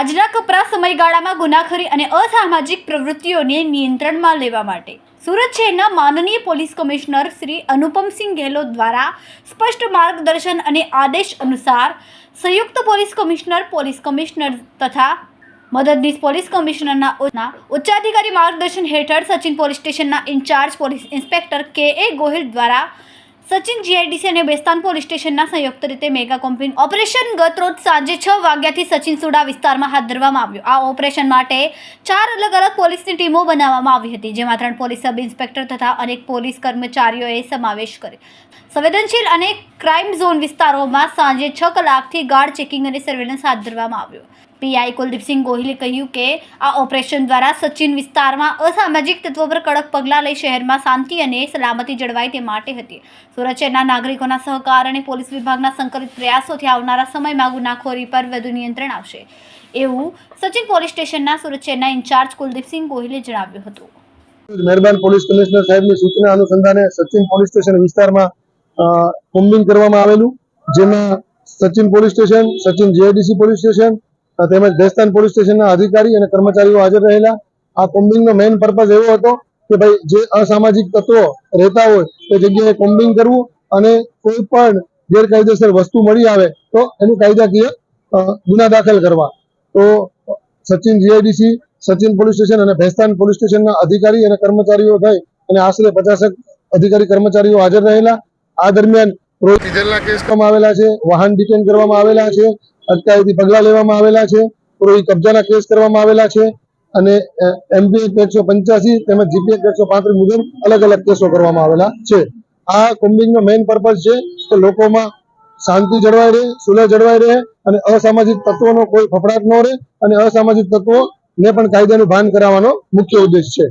આજના કપરા સમયગાળામાં ગુનાખોરી અને અસામાજિક પ્રવૃત્તિઓને નિયંત્રણમાં લેવા માટે સુરત શહેરના માનનીય પોલીસ કમિશનર શ્રી અનુપમસિંહ ગેહલોત દ્વારા સ્પષ્ટ માર્ગદર્શન અને આદેશ અનુસાર સંયુક્ત પોલીસ કમિશનર પોલીસ કમિશનર તથા મદદનીશ પોલીસ કમિશનરના ઉચ્ચાધિકારી માર્ગદર્શન હેઠળ સચિન પોલીસ સ્ટેશનના incharge police inspector K A Gohil દ્વારા સચિન જીઆઈડીસી અને બેસ્તાન પોલીસ સ્ટેશનના સંયુક્ત રીતે મેગા કોમ્પિન ઓપરેશન ગત રોજ સાંજે છ વાગ્યાથી સચિન સુડા વિસ્તારમાં હાથ ધરવામાં આવ્યું. આ ઓપરેશન માટે ચાર અલગ અલગ પોલીસની ટીમો બનાવવામાં આવી હતી, જેમાં ત્રણ પોલીસ સબ ઇન્સ્પેક્ટર તથા અનેક પોલીસ કર્મચારીઓએ સમાવેશ કરે સંવેદનશીલ અને ક્રાઇમ ઝોન વિસ્તારોમાં સાંજે છ કલાકથી ગાર્ડ ચેકિંગ અને સર્વેલન્સ હાથ ધરવામાં આવ્યો. પીઆઈ કુલદીપસિંહ ગોહિલે કહ્યું કે, આ ઓપરેશન દ્વારા સચિન વિસ્તારમાં અસામાજિક તત્વો પર કડક પગલાં લઈ શહેરમાં શાંતિ અને સલામતી જળવાય તે માટે હતી. સુરત શહેરના નાગરિકોના સહકાર અને પોલીસ વિભાગના સંકલિત પ્રયાસોથી આવનારા સમયમાં ગુનાખોરી પર વધુ નિયંત્રણ આવશે. એવું સચિન પોલીસ સ્ટેશનના સુરત શહેરના ઇન્ચાર્જ કુલદીપસિંહ ગોહિલે જણાવ્યું હતું. મહેરબાન પોલીસ કમિશનર સાહેબની સૂચના અનુસંધાને સચિન પોલીસ સ્ટેશન વિસ્તારમાં અ, કોમ્બિંગ કરવામાં આવેલું જેમાં Sachin police station Sachin GIDC police station તેમજ દેસ્તાન પોલીસ સ્ટેશનના અધિકારી અને કર્મચારીઓ હાજર રહેલા. આ કોમ્બિંગનો મેઇન પર્પઝ એવો હતો કે ભાઈ જે અસામાજિક તત્વો રહેતા હોય તે જગ્યાએ કોમ્બિંગ કરવું અને કોઈ પણ ગેરકાયદેસર વસ્તુ મળી આવે તો એનું કાયદાકીય ગુના દાખલ કરવા. તો Sachin GIDC, Sachin police station અને ભેસ્તાન પોલીસ સ્ટેશનના અધિકારી અને કર્મચારીઓ થઈ અને આશરે પચાસક અધિકારી કર્મચારીઓ હાજર રહેલા. આ દરમિયાન રોજ ડીઝલના કેસ કરવામાં આવેલા છે, વાહન ડિટેન કરવામાં આવેલા છે, અટકાયતી પગલાં લેવામાં આવેલા છે, કોઈ કબજાના કેસ કરવામાં આવેલા છે. અને એમપી એકસો પંચ્યાસી તેમજ જીપી એકસો પાંત્રીસ મુજબ અલગ અલગ કેસો કરવામાં આવેલા છે. આ કોમ્બિંગનો મેઇન પર્પઝ છે કે લોકોમાં શાંતિ જળવાઈ રહે સુલહ જળવાઈ રહે અને અસામાજિક તત્વોનો કોઈ ફફડાટ ન રહે અને અસામાજિક તત્વો ને પણ કાયદાનું ભાન કરાવવાનો મુખ્ય ઉદ્દેશ છે.